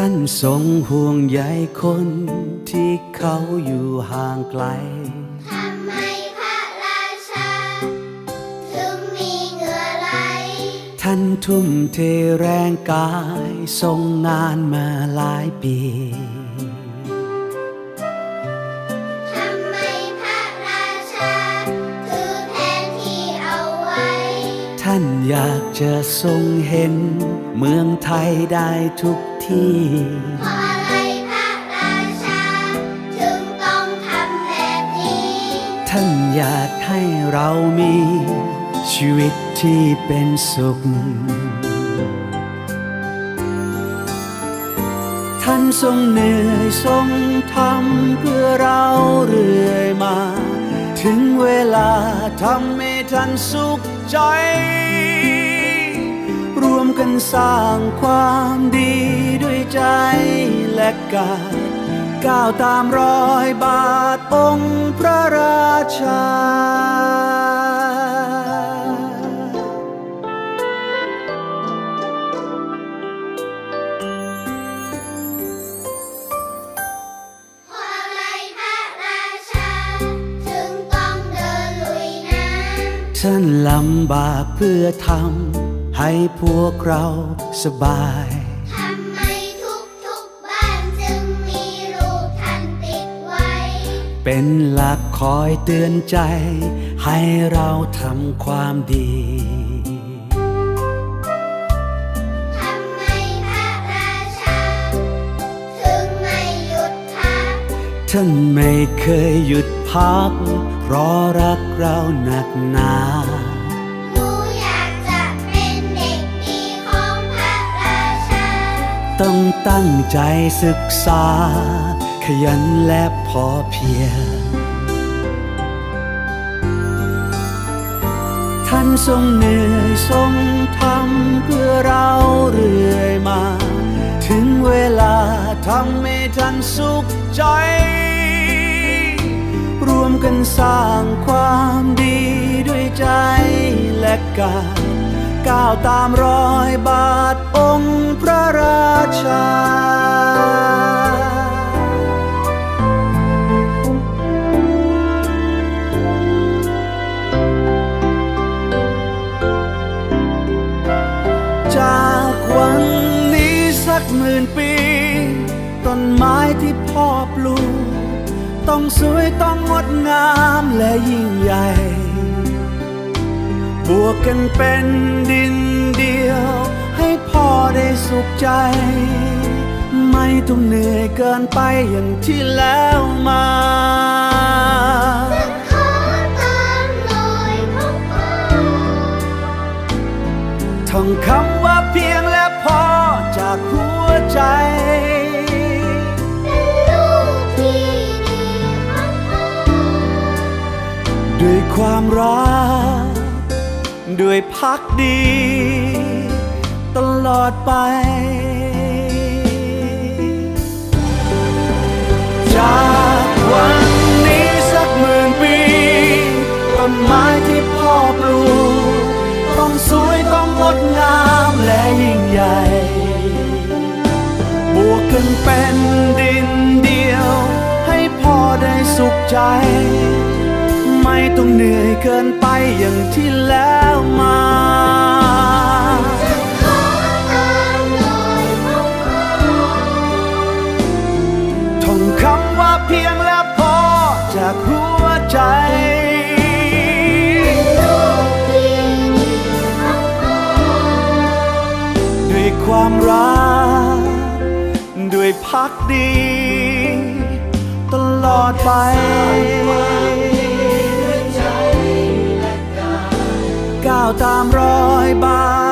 ท่านทรงห่วงใยคนที่เขาอยู่ห่างไกล ทำไมพระราชา ถึงมีเหงื่อไหล ท่านทุ่มเทแรงกายทรงงานมาหลายปี ทำไมพระราชา ถือแผนที่เอาไว้ ท่านอยากจะทรงเห็น เมืองไทยได้ทุก ที่เพราะอะไรพระราชา ถึงต้องทำแบบนี้ ท่านอยากให้เรามี ชีวิตที่เป็นสุข ท่านทรงเหนื่อยทรงทำเพื่อเราเรื่อยมา ถึงเวลาทำให้ท่านสุขใจ กันสร้างความดีด้วยใจและกายก้าวตามรอยบาทองค์พระราชาเพราะอะไรพระราชาถึงต้องเดินลุยน้ำท่านลำบากเพื่อทำ ให้พวกเราสบายทำไมทุกทุกๆบ้านจึงมีรูปท่านติดไว้ เป็นหลักคอยเตือนใจ ให้เราทำความดีทำไมพระราชาถึงไม่หยุดพัก ท่านไม่เคยหยุดพัก เพราะรักเราหนักหนา ต้องตั้งใจศึกษา ขยันและพอเพียงท่านทรงเหนื่อยทรงทำเพื่อเราเรื่อยมา ถึงเวลาทำให้ท่านสุขใจ รวมกันสร้างความดีด้วยใจและกาย ก้าวตามรอยบาทองค์พระราชา จากวันนี้สักหมื่นปี ต้นไม้ที่พ่อปลูก ต้องสวยต้องงดงามและยิ่งใหญ่ บวกกันเป็นดินเดียว ให้พ่อได้สุขใจ ไม่ต้องเหนื่อยเกินไปอย่างที่แล้วมาขอตามรอยของพ่อท่องคำว่าเพียงและพอจากหัวใจเป็นลูกที่ดีของพ่อด้วยความรัก ด้วยพักดี ตลอดไป จากวันนี้สักหมื่นปี ต้นไม้ที่พ่อปลูก ต้องสวยต้องงดงามและยิ่งใหญ่ บวกกันเป็นดินเดียว ให้พ่อได้สุขใจ ไม่ต้องเหนื่อยเกินไปอย่างที่แล้วมาท่องคำว่าเพียงและพอจากหัวใจด้วยความรัก ด้วยพักดี ตลอดไป ตามรอยบา